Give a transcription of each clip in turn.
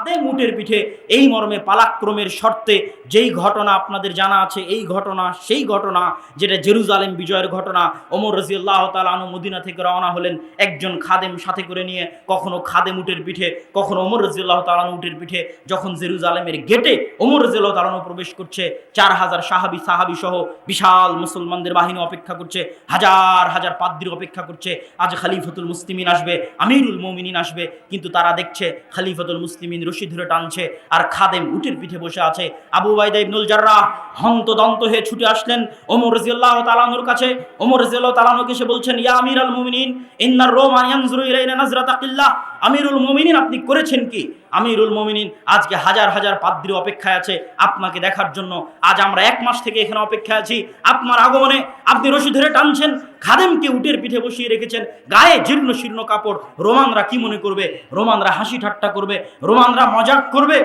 খাদেম উটের পিঠে এই মর্মে পালাক্রমের শর্তে যেই ঘটনা আপনাদের জানা আছে, এই ঘটনা, সেই ঘটনা, যেটা জেরুজালেম বিজয়ের ঘটনা, ওমর রাজিয়াল্লাহ তালানু মদিনা থেকে রওনা হলেন একজন খাদেম সাথে করে নিয়ে, কখনো খাদেম উটের পিঠে, কখনো ওমর রাজিয়াল্লাহ তালানু উটের পিঠে, যখন জেরুজালেমের গেটে ওমর রাজিয়াল্লাহ তালানু প্রবেশ করছে, চার হাজার সাহাবি সাহাবি সহ বিশাল মুসলমানদের বাহিনী অপেক্ষা করছে, হাজার হাজার পাদ্রির অপেক্ষা করছে, আজ খালিফতুল মুসলিমিন আসবে, আমিরুল মমিনিন আসবে, কিন্তু তারা দেখছে খালিফতুল মুসলিমিন রশি ধরে টানছে আর খাদেম উটের পিঠে বসে আছে। আবু বাইদা ইবনুল জার্রাহ হন্ত দন্ত হয়ে ছুটে আসলেন। ওমর রাজিয়াল্লাহ তালানোর কাছে। ওমর রাজিয়াল্লাহ তালানোকে সে বলছেন, ইয়া আমির আল মুমিনিন, ইন্নার রোমান ইয়ানজুরু ইলাইনা নাজরাতা কিল্লাহ আমিরুল মুমিনিন, আপনি করেছেন কি? আমিরুল মুমিনিন, আজকে হাজার হাজার পাদ্রী অপেক্ষায় আছে আপনাকে দেখার জন্য। আজ আমরা এক মাস থেকে এখানে অপেক্ষায় আছি। আপনার আগমনে আপনি রশি ধরে টানছেন, খাদেমকে উটের পিঠে বসিয়ে রেখেছেন, গায়ে জীর্ণ শীর্ণ কাপড়। রোমানরা কি মনে করবে? রোমানরা হাসি ঠাট্টা করবে, রোমানরা মজাক করবে,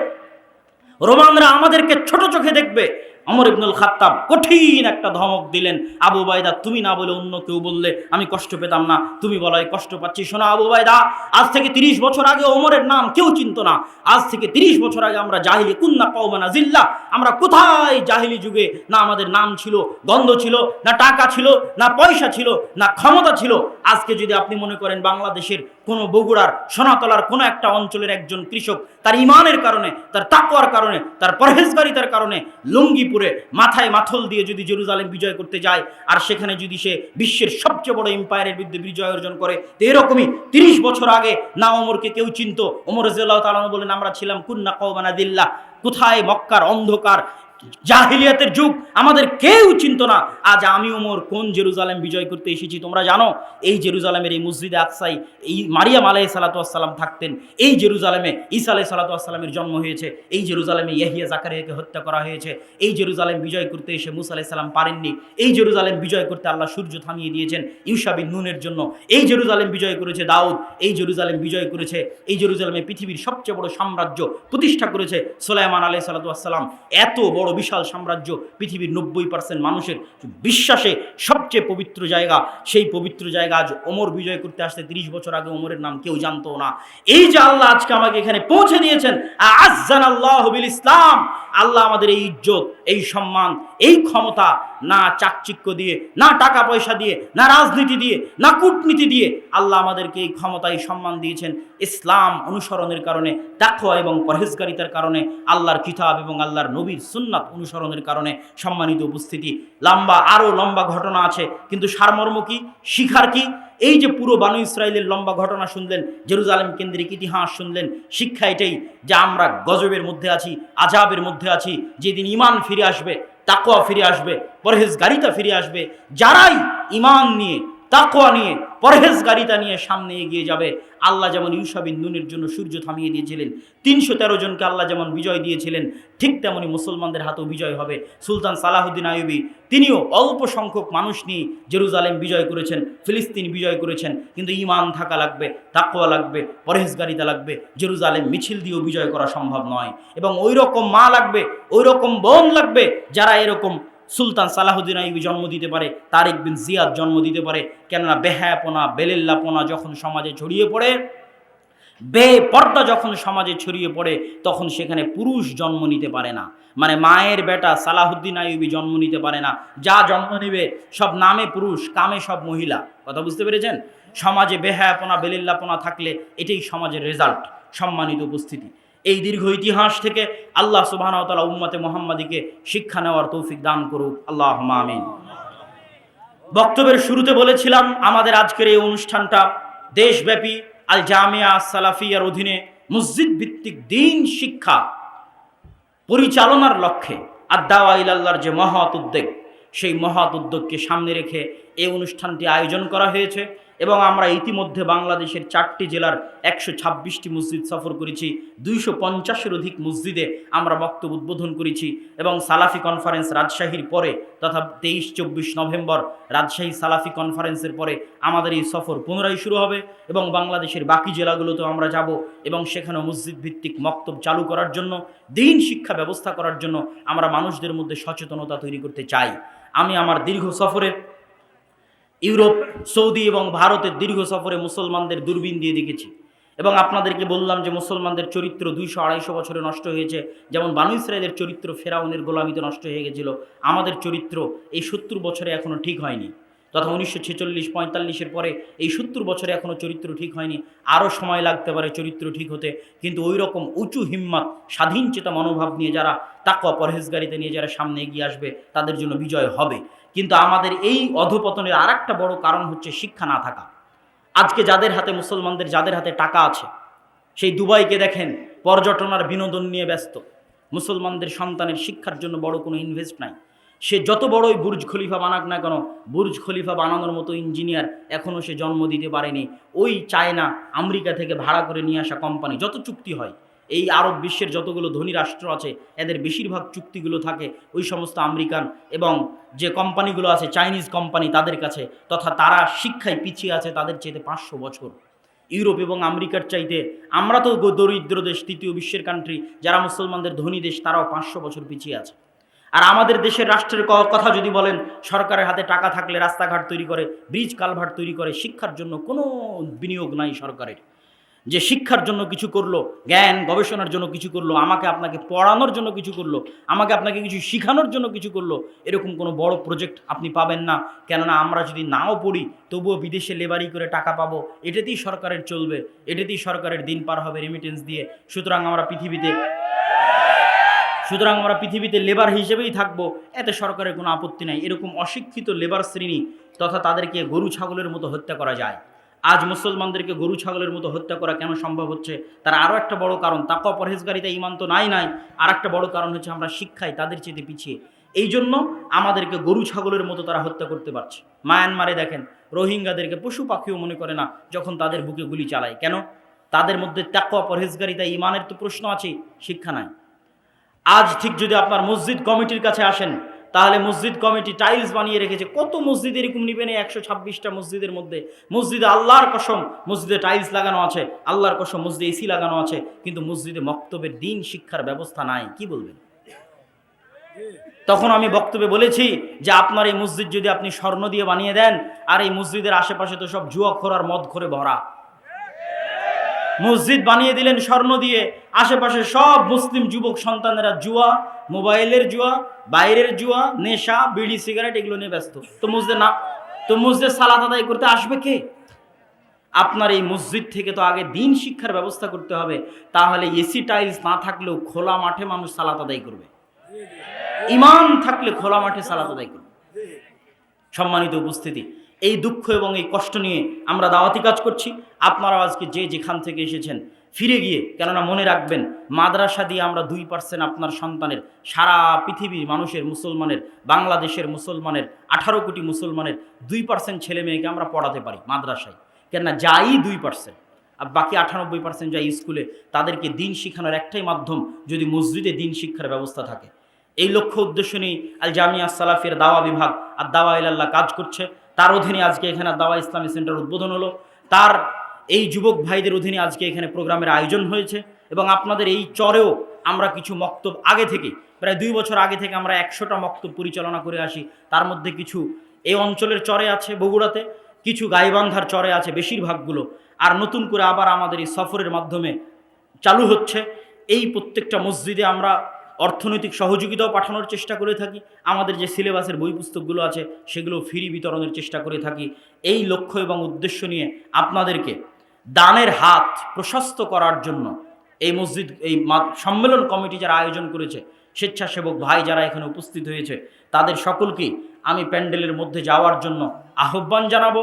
রোমানরা আমাদেরকে ছোট চোখে দেখবে। অমর ইবনুল খাত্তাব কঠিন একটা ধমক দিলেন, আবু বাইদা তুমি না বলে অন্য কেউ বললে আমি কষ্ট পেতাম না। তুমি বলাই কষ্ট পাচ্ছি। শোনা, আবু বাইদা আজ থেকে তিরিশ বছর আগে ওমরের নাম কেউ চিনত না। আজ থেকে তিরিশ বছর আগে আমরা জাহিলি কুন্না কৌমানা জিল্লা আমরা কোথায় জাহিলি যুগে না আমাদের নাম ছিল, গন্ধ ছিল, না টাকা ছিল, না পয়সা ছিল, না ক্ষমতা ছিল। আজকে যদি আপনি মনে করেন বাংলাদেশের কোনো বগুড়ার, সোনাতলার কোনো একটা অঞ্চলের একজন কৃষক, তার ইমানের কারণে, তার তাকওয়ার কারণে, তার পরহেজগারিতার কারণে লুঙ্গিপুরে মাথায় মাথল দিয়ে যদি জেরুজালেম বিজয় করতে যায়, আর সেখানে যদি সে বিশ্বের সবচেয়ে বড় এম্পায়ারের বিরুদ্ধে বিজয় অর্জন করে, তো এরকমই তিরিশ বছর আগে না ওমরকে কেউ চিনত। ওমর রাজিয়াল্লাহ তালানো বলেন, আমরা ছিলাম কুন্না কৌবানা দিল্লা কোথায় মক্কার অন্ধকার জাহিলিয়াতের যুগ, আমাদের কেউ চিনত না। আজ আমি ওমর কোন জেরুজালেম বিজয় করতে এসেছি, তোমরা জানো? এই জেরুজালেমের এই মসজিদে আকসাই, এই মারিয়াম আলাই সালাতাম থাকতেন। এই জেরুজালেমে ঈসা আলাই সালাতামের জন্ম হয়েছে। এই জেরুজালেমে ইয়াহিয়া জাকারিয়াকে হত্যা করা হয়েছে। এই জেরুজালেম বিজয় করতে এসে মুসা আলাই সালাম পারেননি। এই জেরুজালেম বিজয় করতে আল্লাহ সূর্য থামিয়ে দিয়েছেন ইউসাবিন নুনের জন্য। এই জেরুজালেম বিজয় করেছে দাউদ। এই জেরুজালেম বিজয় করেছে, এই জেরুজালেমে পৃথিবীর সবচেয়ে বড় সাম্রাজ্য প্রতিষ্ঠা করেছে সোলাইমান আলাই সালাতাম এত বড় বিশাল সাম্রাজ্য পৃথিবীর নব্বই পার্সেন্ট মানুষের বিশ্বাসে সবচেয়ে পবিত্র জায়গা, সেই পবিত্র জায়গা আজ ওমর বিজয় করতে আসতে তিরিশ বছর আগে ওমরের নাম কেউ জানতো না। এই যে আল্লাহ আজকে আমাকে এখানে পৌঁছে দিয়েছেন আজান আল্লাহ ইসলাম আল্লাহ আমাদের এই ইজ্জত, এই সম্মান, এই ক্ষমতা, না চাকচিক্য দিয়ে, না টাকা পয়সা দিয়ে, না রাজনীতি দিয়ে, না কূটনীতি দিয়ে আল্লাহ আমাদেরকে এই ক্ষমতা এই সম্মান দিয়েছেন। ইসলাম অনুসরণের কারণে, তাকওয়া এবং পরহেজগারিতার কারণে, আল্লাহর কিতাব এবং আল্লাহর নবীর সুন্নাত অনুসরণের কারণে সম্মানিত উপস্থিতি। লম্বা আরও লম্বা ঘটনা আছে, কিন্তু সারমর্ম কি? শিখার কি? এই যে পুরো বানু ইসরায়েলের লম্বা ঘটনা শুনলেন, জেরুজালেম কেন্দ্রিক ইতিহাস শুনলেন, শিক্ষা এটাই যে আমরা গজবের মধ্যে আছি আজাবের মধ্যে আছি, যেদিন ইমান ফিরে আসবে তাকোয়া ফিরে আসবে পরহেজ গাড়িতা ফিরে আসবে, যারাই ইমান নিয়ে তাকোয়া নিয়ে, পরহেজগারিতা নিয়ে সামনে এগিয়ে যাবে। আল্লাহ যেমন ইউসাবিন নুনের জন্য সূর্য থামিয়ে দিয়েছিলেন, তিনশো তেরো জনকে আল্লাহ যেমন বিজয় দিয়েছিলেন, ঠিক তেমনই মুসলমানদের হাতেও বিজয় হবে। সুলতান সালাহুদ্দিন আয়ুবি তিনিও অল্প সংখ্যক মানুষ নিয়ে জেরুজালেম বিজয় করেছেন, ফিলিস্তিন বিজয় করেছেন, কিন্তু ইমান থাকা লাগবে তাকোয়া লাগবে, পরহেজগারিতা লাগবে, জেরুজালেম মিছিল দিয়েও বিজয় করা সম্ভব নয়। এবং ওই রকম মা লাগবে ওই রকম বোন লাগবে, যারা এরকম সুলতান সালাহুদ্দিন আইবি জন্ম দিতে পারে, তারিক বিন জিয়াদ জন্ম দিতে পারে। কেননা বেহায়াপনা, বেলেল্লাপনা যখন সমাজে ছড়িয়ে পড়ে বে পর্দা যখন সমাজে ছড়িয়ে পড়ে, তখন সেখানে পুরুষ জন্ম নিতে পারে না। মানে মায়ের বেটা সালাহুদ্দিন আইবি জন্ম নিতে পারে না। যা জন্ম নেবে, সব নামে পুরুষ, কামে সব মহিলা। কথা বুঝতে পেরেছেন? সমাজে বেহায়াপনা, বেলিল্লাপনা থাকলে এটাই সমাজের রেজাল্ট সম্মানিত উপস্থিতি। এই দীর্ঘ ইতিহাস থেকে আল্লাহ সুবাহতালা উম্মতে মোহাম্মদীকে শিক্ষা নেওয়ার তৌফিক দান করুক। আল্লাহ আমিন। বক্তব্যের শুরুতে বলেছিলাম, আমাদের আজকের এই অনুষ্ঠানটা দেশব্যাপী আল জামিয়া সালাফিয়ার অধীনে মসজিদ ভিত্তিক দিন শিক্ষা পরিচালনার লক্ষ্যে আদাওয়া ইলাল্লাহর যে মহৎ উদ্যোগ, সেই মহৎ উদ্যোগকে সামনে রেখে এই অনুষ্ঠানটি আয়োজন করা হয়েছে। এবং আমরা ইতিমধ্যে বাংলাদেশের চারটি জেলার একশো ছাব্বিশটি মসজিদ সফর করেছি, দুইশো পঞ্চাশের অধিক মসজিদে আমরা বক্তব্য উদ্বোধন করেছি এবং সালাফি কনফারেন্স রাজশাহীর পরে তথা তেইশ, চব্বিশ নভেম্বর রাজশাহী সালাফি কনফারেন্সের পরে আমাদের এই সফর পুনরায় শুরু হবে এবং বাংলাদেশের বাকি জেলাগুলোতেও আমরা যাব এবং সেখানে মসজিদ ভিত্তিক মক্তব চালু করার জন্য, দিন শিক্ষা ব্যবস্থা করার জন্য আমরা মানুষদের মধ্যে সচেতনতা তৈরি করতে চাই। আমি আমার দীর্ঘ সফরে ইউরোপ, সৌদি এবং ভারতের দীর্ঘ সফরে মুসলমানদের দূরবীন দিয়ে দেখেছি। এবং আপনাদেরকে বললাম যে মুসলমানদের চরিত্র দুইশো আড়াইশো বছরে নষ্ট হয়েছে। যেমন বানু ইসরায়েলের চরিত্র ফেরাউনের গোলামিতে নষ্ট হয়ে গেছিল। আমাদের চরিত্র এই সত্তর বছরে এখনও ঠিক হয়নি। তথা উনিশশো ছেচল্লিশ, পঁয়তাল্লিশের পরে এই সত্তর বছরে এখনও চরিত্র ঠিক হয়নি। আরও সময় লাগতে পারে চরিত্র ঠিক হতে, কিন্তু ওই রকম উঁচু হিম্মত, স্বাধীন চেতা মনোভাব নিয়ে যারা তাকওয়া পরহেজগারিতে নিয়ে যারা সামনে এগিয়ে আসবে, তাদের জন্য বিজয় হবে। কিন্তু আমাদের এই অধপতনের আর একটা বড় কারণ হচ্ছে শিক্ষা না থাকা। আজকে যাদের হাতে, মুসলমানদের যাদের হাতে টাকা আছে, সেই দুবাইকে দেখেন পর্যটন আর বিনোদন নিয়ে ব্যস্ত। মুসলমানদের সন্তানের শিক্ষার জন্য বড় কোনো ইনভেস্ট নাই। সে যত বড়ই বুর্জ খলিফা বানাক না কেন, বুর্জ খলিফা বানানোর মতো ইঞ্জিনিয়ার এখনও সে জন্ম দিতে পারেনি। ওই চায়না আমেরিকা থেকে ভাড়া করে নিয়ে আসা কোম্পানি, যত চুক্তি হয়, এই আরব বিশ্বের যতগুলো ধনী রাষ্ট্র আছে, এদের বেশিরভাগ চুক্তিগুলো থাকে ওই সমস্ত আমেরিকান এবং যে কোম্পানিগুলো আছে, চাইনিজ কোম্পানি তাদের কাছে, তথা তারা শিক্ষায় পিছিয়ে আছে তাদের চাইতে পাঁচশো বছর। ইউরোপ এবং আমেরিকার চাইতে আমরা তো দরিদ্র দেশ, তৃতীয় বিশ্বের কান্ট্রি যারা মুসলমানদের ধনী দেশ, তারাও পাঁচশো বছর পিছিয়ে আছে। আর আমাদের দেশের রাষ্ট্রের কথা যদি বলেন, সরকারের হাতে টাকা থাকলে রাস্তাঘাট তৈরি করে ব্রিজ কালভার্ট তৈরি করে, শিক্ষার জন্য কোনো বিনিয়োগ নাই সরকারের। যে শিক্ষার জন্য কিছু করল, জ্ঞান, গবেষণার জন্য কিছু করল, আমাকে আপনাকে পড়ানোর জন্য কিছু করল, আমাকে আপনাকে কিছু শেখানোর জন্য কিছু করল, এরকম কোনো বড় প্রজেক্ট আপনি পাবেন না। কেননা আমরা যদি নাও পড়ি, তবুও বিদেশে লেবারি করে টাকা পাবো, এটাতেই সরকারের চলবে, এটাতেই সরকারের দিন পার হবে রেমিটেন্স দিয়ে। সুতরাং আমরা পৃথিবীতে সুতরাং আমরা পৃথিবীতে লেবার হিসেবেই থাকব, এতে সরকারের কোনো আপত্তি নাই। এরকম অশিক্ষিত লেবার শ্রেণি তথা তাদেরকে গরু ছাগলের মতো হত্যা করা যায়। আজ মুসলমানদেরকে গরু ছাগলের মতো হত্যা করা কেন সম্ভব হচ্ছে? তার আরও একটা বড় কারণ তাকওয়া পরহেজগারিতা ইমান তো নাই নাই। আর একটা বড় কারণ হচ্ছে আমরা শিক্ষায় তাদের চেয়ে পিছিয়ে। এই জন্য আমাদেরকে গরু ছাগলের মতো তারা হত্যা করতে পারছে। মায়ানমারে দেখেন, রোহিঙ্গাদেরকে পশু পাখিও মনে করে না যখন তাদের বুকে গুলি চালায়। কেন? তাদের মধ্যে তাকওয়া পরহেজগারিতা ইমানের তো প্রশ্ন আছেই শিক্ষা নাই। আজ ঠিক যদি আপনার মসজিদ কমিটির কাছে আসেন, তাহলে মসজিদ কমিটি টাইলস বানিয়ে রেখেছে। কত মসজিদ এরকম নিবেন একশো ছাব্বিশটা মসজিদের মধ্যে? মসজিদে আল্লাহর কসম মসজিদে টাইলস লাগানো আছে, আল্লাহর কসম মসজিদে এসি লাগানো আছে, কিন্তু মসজিদে মক্তবের দিন শিক্ষার ব্যবস্থা নাই, কি বলবেন? তখন আমি বক্তব্যে বলেছি যে আপনার এই মসজিদ যদি আপনি স্বর্ণ দিয়ে বানিয়ে দেন, আর এই মসজিদের আশেপাশে তো সব জুয়া খোরার মদ করে ভরা। মসজিদ বানিয়ে দিলেন স্বর্ণ দিয়ে। আশেপাশে সব মুসলিম যুবক সন্তানেরা জুয়া, মোবাইলের জুয়া, বাইরের জুয়া, নেশা, বিড়ি, সিগারেট এগুলো নিয়ে ব্যস্ত। তো মসজিদে না তো মসজিদে সালাত আদায় করতে আসবে কে? আপনার এই মসজিদ থেকে তো আগে দিন শিক্ষার ব্যবস্থা করতে হবে। তাহলে এসি টাইলস না থাকলেও খোলা মাঠে মানুষ সালাত আদায় করবে। ইমান থাকলে খোলা মাঠে সালাত আদায় করবে। সম্মানিত উপস্থিতি এই দুঃখ এবং এই কষ্ট নিয়ে আমরা দাওয়াতি কাজ করছি। আপনারাও আজকে যে যেখান থেকে এসেছেন, ফিরে গিয়ে, কেননা মনে রাখবেন, মাদ্রাসা দিয়ে আমরা দুই পার্সেন্ট আপনার সন্তানের, সারা পৃথিবীর মানুষের, মুসলমানের, বাংলাদেশের মুসলমানের, আঠারো কোটি মুসলমানের দুই পার্সেন্ট ছেলে মেয়েকে আমরা পড়াতে পারি মাদ্রাসায়। কেননা যাই দুই পার্সেন্ট আর বাকি আটানব্বই পার্সেন্ট যাই স্কুলে তাদেরকে দিন শেখানোর একটাই মাধ্যম যদি মসজিদে দিন শিক্ষার ব্যবস্থা থাকে। এই লক্ষ্য উদ্দেশ্য নিয়ে আল জামিয়া সালাফের দাওয়া বিভাগ আর দাওয়া ইল্লাহ কাজ করছে। তার অধীনে আজকে এখানে দাওয়া ইসলামী সেন্টার উদ্বোধন হলো। তার এই যুবক ভাইদের অধীনে আজকে এখানে প্রোগ্রামের আয়োজন হয়েছে এবং আপনাদের এই চরেও আমরা কিছু মক্তব আগে থেকে, প্রায় দুই বছর আগে থেকে আমরা একশোটা মক্তব পরিচালনা করে আসি। তার মধ্যে কিছু এই অঞ্চলের চরে আছে, বগুড়াতে, কিছু গাইবান্ধার চরে আছে বেশিরভাগগুলো। আর নতুন করে আবার আমাদের এই সফরের মাধ্যমে চালু হচ্ছে। এই প্রত্যেকটা মসজিদে আমরা অর্থনৈতিক সহযোগিতাও পাঠানোর চেষ্টা করে থাকি। আমাদের যে সিলেবাসের বই পুস্তকগুলো আছে, সেগুলো ফ্রি বিতরণের চেষ্টা করে থাকি। এই লক্ষ্য এবং উদ্দেশ্য নিয়ে আপনাদেরকে দানের হাত প্রশস্ত করার জন্য এই মসজিদ, এই সম্মেলন কমিটি যারা আয়োজন করেছে, স্বেচ্ছাসেবক ভাই যারা এখানে উপস্থিত হয়েছে, তাদের সকলকেই আমি প্যান্ডেলের মধ্যে যাওয়ার জন্য আহ্বান জানাব।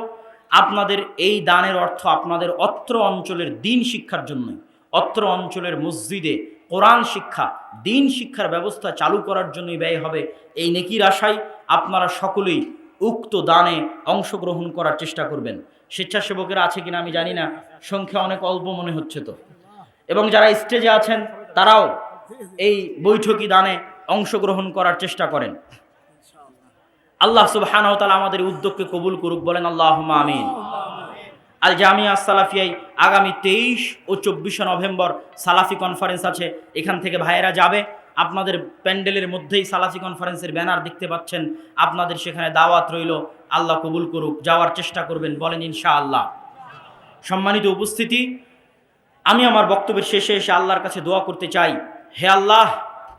আপনাদের এই দানের অর্থ আপনাদের অত্র অঞ্চলের দিন শিক্ষার জন্যই, অত্র অঞ্চলের মসজিদে কোরআন শিক্ষা, দিন শিক্ষার ব্যবস্থা চালু করার জন্যই ব্যয় হবে। এই নেকির আশায় আপনারা সকলেই উক্ত দানে অংশগ্রহণ করার চেষ্টা করবেন। স্বেচ্ছাসেবকেরা আছে কিনা আমি জানি না, সংখ্যা অনেক অল্প মনে হচ্ছে তো। এবং যারা স্টেজে আছেন, তারাও এই বৈঠকি দানে অংশগ্রহণ করার চেষ্টা করেন। আল্লাহ তাআলা আমাদের উদ্যোগকে কবুল করুক, বলেন আল্লাহুম্মা আমিন। আল জামিয়া সালাফিয়াই আগামী তেইশ ও চব্বিশে নভেম্বর সালাফি কনফারেন্স আছে। এখান থেকে ভাইয়েরা যাবে। আপনাদের প্যান্ডেলের মধ্যেই সালাফি কনফারেন্সের ব্যানার দেখতে পাচ্ছেন। আপনাদের সেখানে দাওয়াত রইল। আল্লাহ কবুল করুক। যাওয়ার চেষ্টা করবেন, বলেন ইনশা আল্লাহ সম্মানিত উপস্থিতি, আমি আমার বক্তব্যের শেষে এসে আল্লাহর কাছে দোয়া করতে চাই। হে আল্লাহ,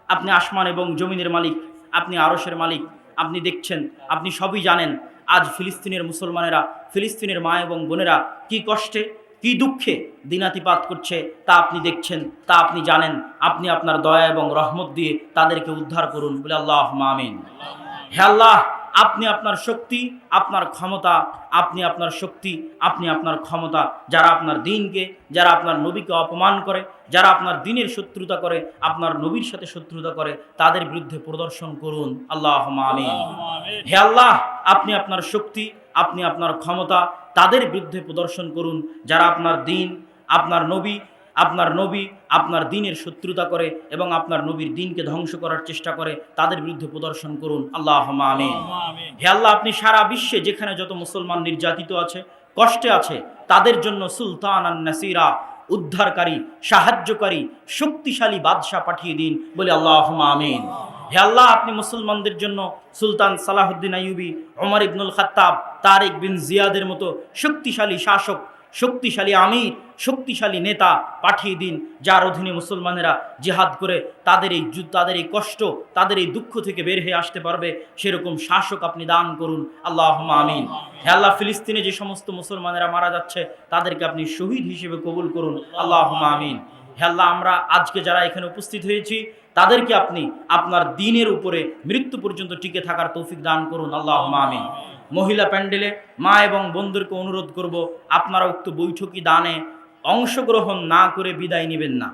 আপনি আসমান এবং জমিনের মালিক, আপনি আরশের মালিক, আপনি দেখছেন, আপনি সবই জানেন। আজ ফিলিস্তিনের মুসলমানেরা, ফিলিস্তিনের মা এবং বোনেরা কি কষ্টে, কি দুঃখে দিনাতিপাত করছে তা আপনি দেখছেন, তা আপনি জানেন। আপনি আপনার দয়া এবং রহমত দিয়ে তাদেরকে উদ্ধার করুন। বলে আল্লাহ মামিন হে আল্লাহ আপনি আপনার শক্তি আপনার ক্ষমতা আপনি আপনার শক্তি আপনি আপনার ক্ষমতা। যারা আপনার দিনকে যারা আপনার নবীকে অপমান করে যারা আপনার দিনের শত্রুতা করে আপনার নবীর সাথে শত্রুতা করে তাদের বিরুদ্ধে প্রদর্শন করুন। আল্লাহ আমিন। হে আল্লাহ আপনি আপনার শক্তি আপনি আপনার ক্ষমতা তাদের বিরুদ্ধে প্রদর্শন করুন। যারা আপনার দিন আপনার নবী আপনার নবী আপনার দিনের শত্রুতা করে এবং আপনার নবীর দিনকে ধ্বংস করার চেষ্টা করে তাদের বিরুদ্ধে প্রদর্শন করুন। আল্লাহ আমিন। হে আল্লাহ আপনি সারা বিশ্বে যেখানে যত মুসলমান নির্যাতিত আছে কষ্টে আছে তাদের জন্য সুলতান আন নাসিরা উদ্ধারকারী সাহায্যকারী শক্তিশালী বাদশাহ পাঠিয়ে দিন বলে আল্লাহ আমিন। হে আল্লাহ আপনি মুসলমানদের জন্য Sultan Salahuddin Ayyubi Omar ibnul Khattab Tariq bin জিয়াদের মতো শক্তিশালী শাসক শক্তিশালী আমির, শক্তিশালী নেতা পাঠিয়ে দিন, যার অধীনে মুসলমানেরা জিহাদ করে তাদের এই তাদের এই কষ্ট, তাদের এই দুঃখ থেকে বের হয়ে আসতে পারবে, সেরকম শাসক আপনি দান করুন। আল্লাহ আমিন। হে আল্লাহ, ফিলিস্তিনে যে সমস্ত মুসলমানেরা মারা যাচ্ছে, তাদেরকে আপনি শহীদ হিসেবে কবুল করুন। আল্লাহ আমিন। হে আল্লাহ, আমরা আজকে যারা এখানে উপস্থিত হয়েছি, তাদেরকে আপনি আপনার দিনের উপরে মৃত্যু পর্যন্ত টিকে থাকার তৌফিক দান করুন। আল্লাহ আমিন। মহিলা প্যান্ডেলে মা এবং বন্ধুরকে অনুরোধ করব, আপনারা উক্ত বৈঠকি দানে অংশগ্রহণ না করে বিদায় নেবেন না।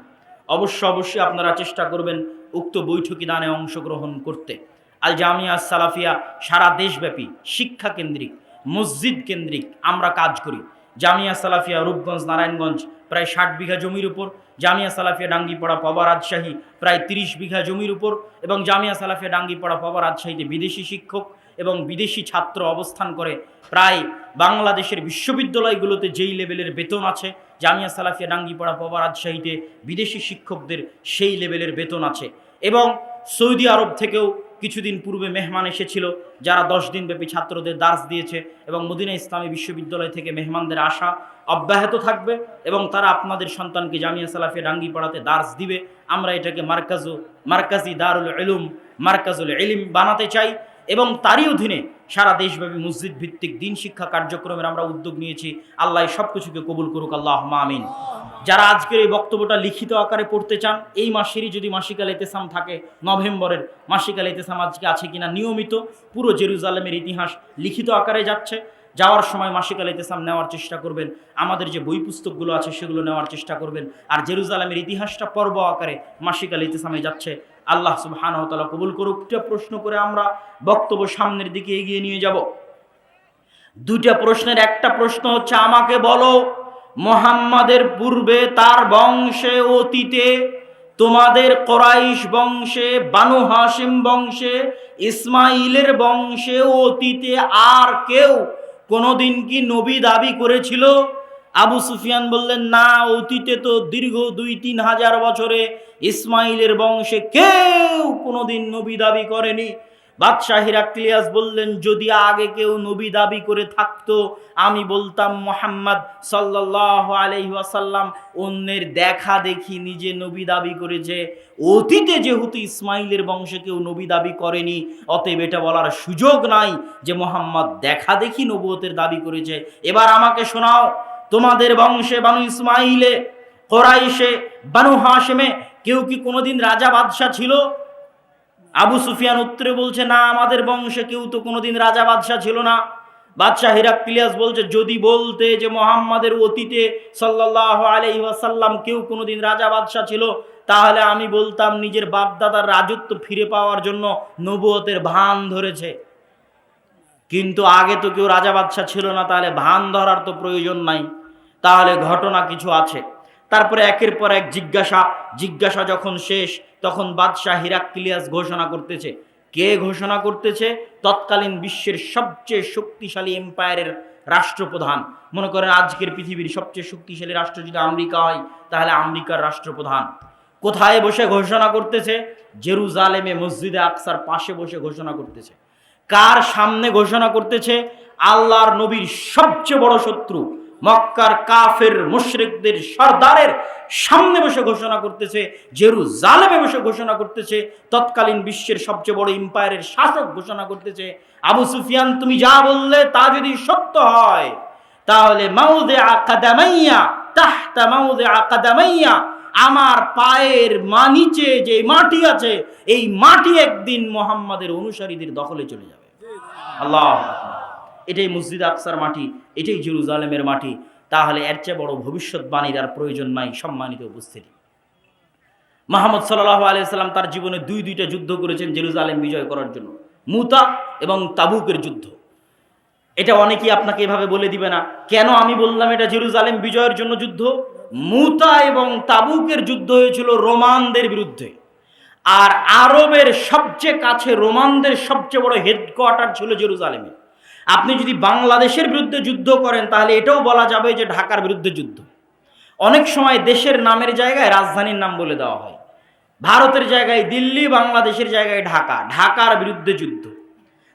অবশ্য অবশ্যই আপনারা চেষ্টা করবেন উক্ত বৈঠকি দানে অংশগ্রহণ করতে। আল জামিয়া সালাফিয়া সারা দেশব্যাপী, শিক্ষা কেন্দ্রিক, মসজিদ কেন্দ্রিক আমরা কাজ করি। জামিয়া সালাফিয়া রূপগঞ্জ, নারায়ণগঞ্জ প্রায় ষাট বিঘা জমির উপর, জামিয়া সালাফিয়া ডাঙ্গিপাড়া পবা রাজশাহী প্রায় তিরিশ বিঘা জমির উপর এবং জামিয়া সালাফিয়া ডাঙ্গিপাড়া পবা রাজশাহীতে বিদেশি শিক্ষক এবং বিদেশি ছাত্র অবস্থান করে, প্রায় বাংলাদেশের বিশ্ববিদ্যালয়গুলোতে যেই লেভেলের বেতন আছে, জামিয়া সালাফিয়া ডাঙ্গিপাড়া পবা রাজশাহীতে বিদেশি শিক্ষকদের সেই লেভেলের বেতন আছে। এবং সৌদি আরব থেকেও কিছুদিন পূর্বে মেহমান এসেছিল, যারা দশ দিন ব্যাপী ছাত্রদের দাস দিয়েছে এবং মদিনা ইসলামী বিশ্ববিদ্যালয় থেকে মেহমানদের আসা অব্যাহত থাকবে এবং তারা আপনাদের সন্তানকে জামিয়া সালাফিয়া ডাঙ্গি পড়াতে দার্স দিবে। আমরা এটাকে মার্কাজু, মার্কাজি দারুল এলুম মার্কাজুল এলিম বানাতে চাই। এবং তারই অধীনে সারা দেশব্যাপী মসজিদ ভিত্তিক দিন শিক্ষা কার্যক্রমের আমরা উদ্যোগ নিয়েছি। আল্লাহ সব কিছুকে কবুল করুক আল্লাহ আমিন। যারা আজকের এই বক্তব্যটা লিখিত আকারে পড়তে চান, এই মাসেরই যদি মাসিকাল এতেসাম থাকে, নভেম্বরের মাসিকাল এতেসাম আজকে আছে কিনা নিয়মিত, পুরো জেরুজালেমের ইতিহাস লিখিত আকারে যাচ্ছে। যাওয়ার সময় মাসিকাল ইতেসাম নেওয়ার চেষ্টা করবেন, আমাদের যে বই পুস্তকগুলো আছে সেগুলো নেওয়ার চেষ্টা করবেন, আর জেরুজালামের ইতিহাসটা পর্ব আকারে মাসিকাল ইতেসামে যাচ্ছে। আল্লাহ সুবাহানহতালা কবুল করুক। একটা প্রশ্ন করে আমরা বক্তব্য সামনের দিকে এগিয়ে নিয়ে যাব। দুইটা প্রশ্নের একটা প্রশ্ন হচ্ছে, আমাকে বলো, মোহাম্মদের পূর্বে তার বংশে, অতীতে তোমাদের কোরাইশ বংশে, বানু হাসিম বংশে ইসমাইলের বংশে, অতীতে আর কেউ কোনোদিন কি নবী দাবি করেছিল? আবু সুফিয়ান বললেন, না, অতীতে তো দীর্ঘ দুই, তিন হাজার বছরে ইসমাইলের বংশে কেউ কোনোদিন নবী দাবি করেনি। বাদশাহ হিরাক্লিয়াস বললেন, যদি আগে কেউ নবী দাবি করে থাকতো, আমি বলতাম, মোহাম্মদ সাল্লাহ আলহি আসাল্লাম অন্যের দেখা দেখি নিজে নবী দাবি করেছে। অতীতে যেহেতু ইসমাইলের বংশে কেউ নবী দাবি করেনি, অতএব এটা বলার সুযোগ নাই যে মোহাম্মদ দেখা দেখি নবুয়তের দাবি করেছে। এবার আমাকে শোনাও তোমাদের বংশে বানু ইসমাইলে, কোরাইশে, বানু হাসেমে কেউ কি কোনোদিন রাজা বাদশাহ ছিল? আবু সুফিয়ান উত্তরে বলছে, না, আমাদের বংশে কেউ তো কোনোদিন রাজা বাদশাহ ছিল না। বাদশাহ হিরাক্লিয়াস বলছে, যদি বলতে যে মোহাম্মদের অতীতে সাল্লাহ আলহি ওয়াসাল্লাম কেউ কোনোদিন রাজা বাদশাহ ছিল, তাহলে আমি বলতাম নিজের বাপদাদার রাজত্ব ফিরে পাওয়ার জন্য নবুয়তের ভান ধরেছে। কিন্তু আগে তো কেউ রাজা বাদশাহ ছিল না, তাহলে ভান ধরার তো প্রয়োজন নাই। তাহলে ঘটনা কিছু আছে। তারপরে একের পর এক জিজ্ঞাসা জিজ্ঞাসা যখন শেষ, তখন বাদশাহ হিরাক্লিয়াস ঘোষণা করতেছে। কে ঘোষণা করতেছে? তৎকালীন বিশ্বের সবচেয়ে শক্তিশালী এম্পায়ারের রাষ্ট্রপ্রধান। মনে করেন আজকের পৃথিবীর সবচেয়ে শক্তিশালী রাষ্ট্র যদি আমেরিকা হয়, তাহলে আমেরিকার রাষ্ট্রপ্রধান। কোথায় বসে ঘোষণা করতেছে? জেরুজালেমে মসজিদে আকসার পাশে বসে ঘোষণা করতেছে। কার সামনে ঘোষণা করতেছে? আল্লাহর নবীর সবচেয়ে বড় শত্রু। মক্কার কাফের মুশরিকদের সর্দারের সামনে বসে ঘোষণা করতেছে জেরু জালেমে বসে ঘোষণা করতেছে, তৎকালীন বিশ্বের সবচেয়ে বড় এম্পায়ারের শাসক ঘোষণা করতেছে, আবু সুফিয়ান, তুমি যা বললে তা যদি সত্য হয়, তাহলে মাউদে আকাদামাইয়া তাহতা মাউদে আকাদামাইয়া আমার পায়ের মা নিচে যে মাটি আছে, এই মাটি একদিন মোহাম্মদের অনুসারীদের দখলে চলে যাবে। আল্লাহ এটাই মসজিদ আকসার মাটি, এটাই জেরুজালেমের মাটি। তাহলে এর চেয়ে বড় ভবিষ্যৎবাণীর আর প্রয়োজন নাই সম্মানিত উপস্থিতি। মাহমদ সাল্লাহ আলিয়াল্লাম তার জীবনে দুই দুইটা যুদ্ধ করেছেন জেরুজালেম বিজয় করার জন্য। মুতা এবং তাবুকের যুদ্ধ। এটা অনেকেই আপনাকে এভাবে বলে দিবে না, কেন আমি বললাম এটা জেরুজালেম বিজয়ের জন্য যুদ্ধ? মুতা এবং তাবুকের যুদ্ধ হয়েছিল রোমানদের বিরুদ্ধে। আর আরবের সবচেয়ে কাছে রোমানদের সবচেয়ে বড় হেডকোয়ার্টার ছিল জেরুজালেমে। আপনি যদি বাংলাদেশের বিরুদ্ধে যুদ্ধ করেন, তাহলে এটাও বলা যাবে যে ঢাকার বিরুদ্ধে যুদ্ধ। অনেক সময় দেশের নামের জায়গায় রাজধানীর নাম বলে দেওয়া হয়। ভারতের জায়গায় দিল্লি, বাংলাদেশের জায়গায় ঢাকা। ঢাকার বিরুদ্ধে যুদ্ধ।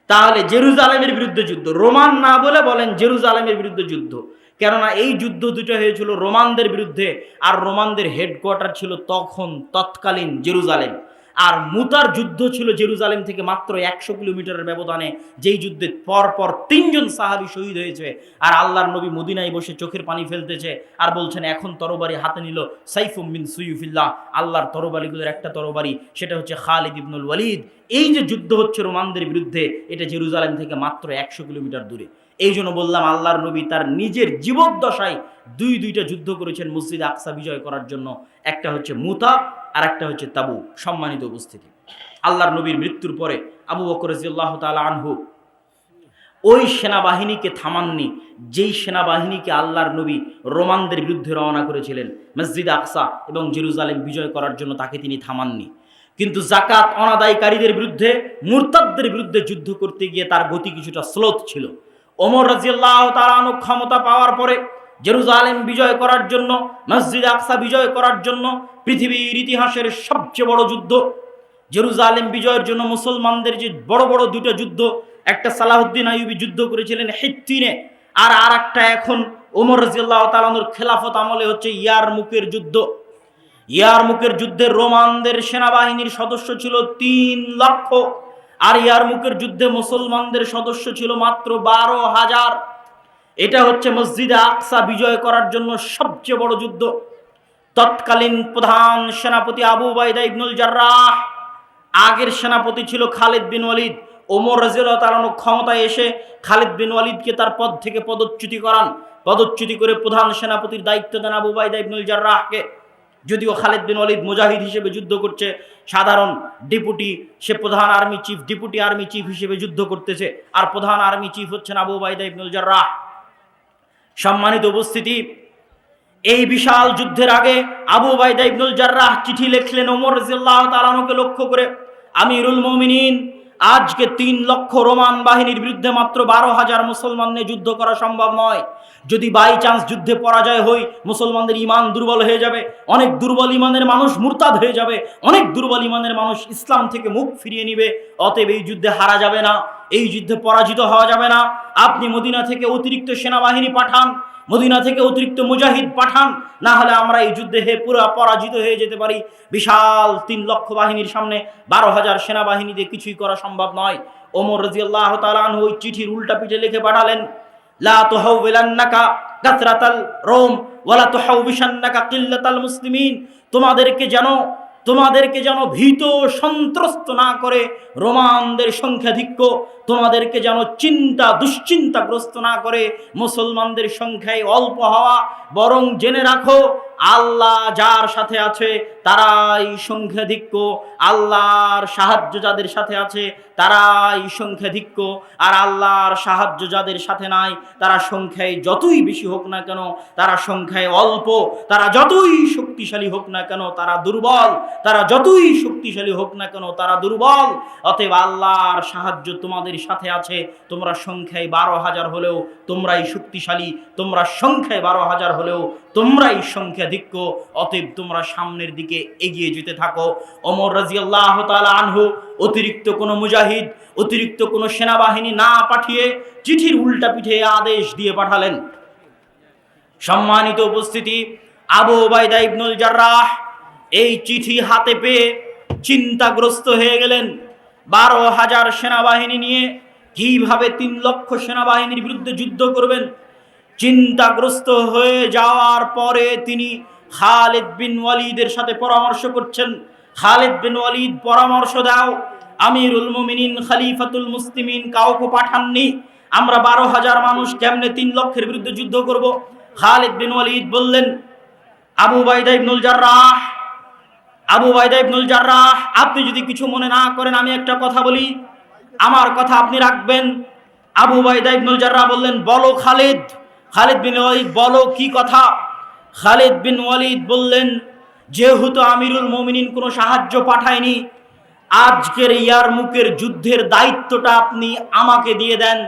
তাহলে জেরুজালেমের বিরুদ্ধে যুদ্ধ। রোমান না বলে বলেন জেরুজালেমের বিরুদ্ধে যুদ্ধ। কেননা এই যুদ্ধ দুটো হয়েছিল রোমানদের বিরুদ্ধে, আর রোমানদের হেডকোয়ার্টার ছিল তখন তৎকালীন জেরুজালেম। আর মুতার যুদ্ধ ছিল জেরুজালেম থেকে মাত্র একশো কিলোমিটারের ব্যবধানে। যেই যুদ্ধে পর পর তিনজন সাহাবি শহীদ হয়েছে আর আল্লাহর নবী মদিনায় বসে চোখের পানি ফেলতেছে আর বলছেন, এখন তরবারি হাতে নিল সাইফুম বিন সুইফিল্লাহ। আল্লাহর তরবারিগুলোর একটা তরবারি, সেটা হচ্ছে খালিদ ইবনুল ওয়ালিদ। এই যে যুদ্ধ হচ্ছে রোমানদের বিরুদ্ধে, এটা জেরুজালেম থেকে মাত্র একশো কিলোমিটার দূরে। এই জন্য বললাম, আল্লাহর নবী তার নিজের জীবদ্দশায় দুই দুইটা যুদ্ধ করেছেন মসজিদ আকসা বিজয় করার জন্য। একটা হচ্ছে মুতা আর একটা হচ্ছে তাবু সম্মানিত উপস্থিতি। আল্লাহর নবীর মৃত্যুর পরে আবু বকর রাজিয়াল্লাহ তাআলা আনহু ওই সেনাবাহিনীকে থামাননি, যেই সেনাবাহিনীকে আল্লাহর নবী রোমানদের বিরুদ্ধে রওনা করেছিলেন, মসজিদ আকসা এবং জেরুজালেম বিজয় করার জন্য তাকে তিনি থামাননি। কিন্তু জাকাত অনাদায়কারীদের বিরুদ্ধে, মুরতাদদের বিরুদ্ধে যুদ্ধ করতে গিয়ে তার গতি কিছুটা স্লোত ছিল। ওমর রাজিয়াল্লাহ তাআলা ক্ষমতা পাওয়ার পরে জেরুজালেম বিজয় করার জন্য, মসজিদ আকসা বিজয় করার জন্য পৃথিবীর ইতিহাসের সবচেয়ে বড় যুদ্ধ। জেরুজালেম বিজয়ের জন্য মুসলমানদের যে বড় বড় দুটো যুদ্ধ, একটা সালাহুদ্দিন আইয়ুবী যুদ্ধ করেছিলেন হিত্তিনে, আর আর একটা এখন ওমর রাজিয়াল্লাহ তালানুর খেলাফত আমলে হচ্ছে ইয়ার মুখের যুদ্ধ। ইয়ার মুখের যুদ্ধে রোমানদের সেনাবাহিনীর সদস্য ছিল তিন লক্ষ, আর ইয়ার মুখের যুদ্ধে মুসলমানদের সদস্য ছিল মাত্র বারো হাজার। এটা হচ্ছে মসজিদে আকসা বিজয় করার জন্য সবচেয়ে বড় যুদ্ধ। তৎকালীন প্রধান সেনাপতি আবু বাইদা ইবনুল জার্রাহ, আগের সেনাপতি ছিল খালিদ বিন ওয়ালিদ। ওমর রাজিউল্লাহ তালানো ক্ষমতায় এসে খালিদ বিন ওয়ালিদকে তার পদ থেকে পদচ্যুতি করান। পদচ্যুতি করে প্রধান সেনাপতির দায়িত্ব দেন আবু বাইদা ইবনুল জার্রাহকে। যদিও খালিদ বিন ওয়ালিদ মুজাহিদ হিসেবে যুদ্ধ করছে, সাধারণ ডেপুটি, সে প্রধান army chief, deputy army chief হিসেবে যুদ্ধ করতেছে। আর প্রধান আর্মি চিফ হচ্ছেন আবু বাইদা ইবনুল জার্রাহ। সম্মানিত উপস্থিতি, এই বিশাল যুদ্ধের আগে আবু বাইদা ইবনুল জার্রাহ চিঠি লিখলেন ওমর রাজিয়াল্লাহ তাআলাকে লক্ষ্য করে, আমিরুল মুমিনিন, আজকে তিন লক্ষ রোমান বাহিনীর বিরুদ্ধে মাত্র বারো হাজার মুসলমান নিয়ে যুদ্ধ করা সম্ভব নয়। যদি বাই চান্স যুদ্ধে পরাজয় হই, মুসলমানদের ইমান দুর্বল হয়ে যাবে, অনেক দুর্বল ইমানের মানুষ মুরতাদ হয়ে যাবে, অনেক দুর্বল ইমানের মানুষ ইসলাম থেকে মুখ ফিরিয়ে নিবে, অতএব এই যুদ্ধে হারা যাবে না। এই যুদ্ধে পরাজিত হওয়া যাবে না। আপনি মদিনা থেকে অতিরিক্ত সেনাবাহিনী পাঠান, মদিনা থেকে অতিরিক্ত মুজাহিদ পাঠান, না হলে আমরা এই যুদ্ধে হে পুরো পরাজিত হয়ে যেতে পারি। বিশাল তিন লক্ষ বাহিনীর সামনে বারো হাজার সেনাবাহিনী দিয়ে কিছুই করা সম্ভব নয়। ওমর রাজিয়াল্লাহ তালান ওই চিঠির উল্টা পিঠে লিখে পাঠালেন, লা তুহাউবিলান্নাকা কাসরাতাল রোম, ওয়ালা তুহাউবিশান্নাকা কিল্লাতাল মুসলিমিন, তোমাদেরকে যেন তোমাদেরকে যেন ভীত সন্ত্রস্ত না করে রোমানদের সংখ্যাধিক্য, তোমাদেরকে যেন চিন্তা দুশ্চিন্তাগ্রস্ত না করে মুসলমানদের সংখ্যায় অল্প হওয়া, বরং জেনে রাখো আল্লাহ যার সাথে আছে, তারাই সংখ্যাধিক্য আল্লাহর সাহায্য যাদের সাথে আছে, তারাই সংখ্যাধিক্য আর আল্লাহর সাহায্য যাদের সাথে নাই, তারা সংখ্যায় যতই বেশি হোক না কেন, তারা সংখ্যায় অল্প। তারা যতই শক্তিশালী হোক না কেন, তারা দুর্বল। তারা যতই শক্তিশালী হোক না কেন, তারা দুর্বল। অতএব আল্লাহর সাহায্য তোমাদের সাথে আছে, তোমরা সংখ্যায় বারো হাজার হলেও তোমরাই শক্তিশালী, তোমরা সংখ্যায় বারো হাজার হলেও তোমরাই সংখ্যাধিক্য অতএব তোমরা সামনের দিকে এগিয়ে যেতে থাকো। অমর রাজিয়াল্লাহ তাআলা আনহু, অতিরিক্ত কোনো মুজাহিদ, অতিরিক্ত কোনো সেনাবাহিনী না পাঠিয়ে চিঠির উল্টা পিঠে আদেশ দিয়ে পাঠালেন। সম্মানিত উপস্থিতি, আবু ওবায়দা ইবনুল জার্রাহ এই চিঠি হাতে পেয়ে চিন্তাগ্রস্ত হয়ে গেলেন। বারো হাজার সেনাবাহিনী নিয়ে কীভাবে তিন লক্ষ সেনাবাহিনীর বিরুদ্ধে যুদ্ধ করবেন? চিন্তাগ্রস্ত হয়ে যাওয়ার পরে তিনি খালেদ বিন ওয়ালিদের সাথে পরামর্শ করছেন। খালেদ বিন ওয়ালিদ, পরামর্শ দাও। আমিরুল মুমিনিন, খলিফাতুল মুসলিমিন কাউকে পাঠাননি। আমরা বারো হাজার মানুষ কেমনে তিন লক্ষের বিরুদ্ধে যুদ্ধ করব? খালেদ বিন ওয়ালিদ বললেন, আবু বাইদা ইবনুল জার্রাহ, আবু বাইদা ইবনুল জার্রাহ, আপনি যদি কিছু মনে না করেন, আমি একটা কথা বলি। আমার কথা আপনি রাখবেন। আবু বাইদা ইবনুল জার্রাহ বললেন, বলো খালিদ। খালিদ বিন ওয়ালিদ বলো কি কথা? খালিদ বিন ওয়ালিদ বললেন, যেহেতু আমিরুল মোমিনিন কোনো সাহায্য পাঠায়নি, আজকের ইয়ারমুকের যুদ্ধের দায়িত্বটা আপনি আমাকে দিয়ে দেন।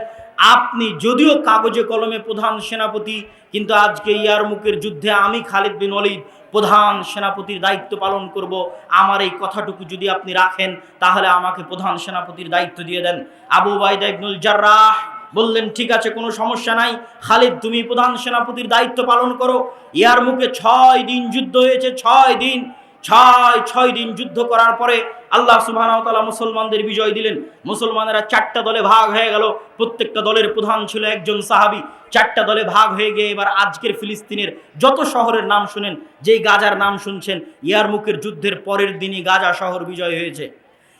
আপনি যদিও কাগজে কলমে প্রধান সেনাপতি, কিন্তু আজকে ইয়ারমুকের যুদ্ধে আমি খালিদ বিন ওয়ালিদ প্রধান সেনাপতির দায়িত্ব পালন করব। আমার এই কথাটুকু যদি আপনি রাখেন, তাহলে আমাকে প্রধান সেনাপতির দায়িত্ব দিয়ে দেন। আবু বাইদা ইবনুল জার্রাহ বললেন, ঠিক আছে, কোনো সমস্যা নাই। খালিদ, তুমি প্রধান সেনাপতির দায়িত্ব পালন করো। ইয়ার মুখে ছয় দিন যুদ্ধ হয়েছে, ছয় দিন। ছয় ছয় দিন যুদ্ধ করার পরে আল্লাহ সুবাহ মুসলমানদের বিজয় দিলেন। মুসলমানেরা চারটা দলে ভাগ হয়ে গেল। প্রত্যেকটা দলের প্রধান ছিল একজন সাহাবি। চারটা দলে ভাগ হয়ে গিয়ে এবার আজকের ফিলিস্তিনের যত শহরের নাম শুনেন, যেই গাজার নাম শুনছেন ইয়ারমুকের যুদ্ধের পরের দিনই গাজা শহর বিজয় হয়েছে।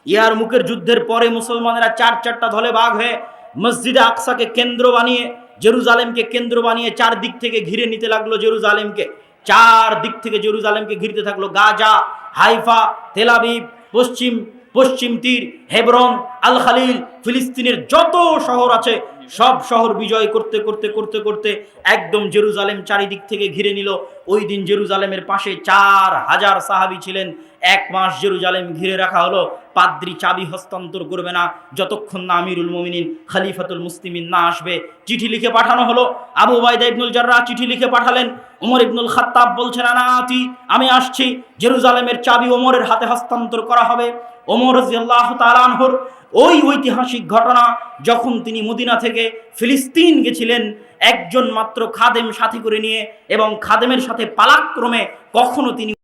ইয়ারমুকের যুদ্ধের পরে মুসলমানেরা চার, চারটা দলে ভাগ হয়ে মসজিদে আকসাকে কেন্দ্র বানিয়ে, জেরুজালেমকে কেন্দ্র বানিয়ে চার দিক থেকে ঘিরে নিতে লাগল জেরুজালেমকে। চার দিক থেকে জেরুজালেমকে ঘিরতে থাকল গাজা, হাইফা তেলাবিব পশ্চিম পশ্চিম তীর, হেবরন, আল খালিল, ফিলিস্তিনের যত শহর আছে সব শহর বিজয় করতে করতে করতে করতে একদম জেরুজালেম চারিদিক থেকে ঘিরে নিল। ওই দিন জেরুজালেমের পাশে চার হাজার সাহাবি ছিলেন। এক মাস জেরুজালেম ঘিরে রাখা হলো। পাদ্রি চাবি হস্তান্তর করবে না। যতক্ষণ না আমিরুল মোমিনিন, খালিফাতুল মুসলিমিন না আসবে, চিঠি লিখে পাঠানো হলো। আবু বাইদা ইবনুল জাররা চিঠি লিখে পাঠালেন। ওমর ইবনুল খাত্তাব বলছেন আনাতি আমি আসছি। জেরুজালেমের চাবি ওমরের হাতে হস্তান্তর করা হবে। ওমর রাজিয়াল্লাহু তাআলা ওই ঐতিহাসিক ঘটনা যখন তিনি মদিনা থেকে ফিলিস্তিন গেছিলেন, একজন মাত্র খাদেম সাথী করে নিয়ে এবং খাদেমের সাথে পালাক্রমে কখনো তিনি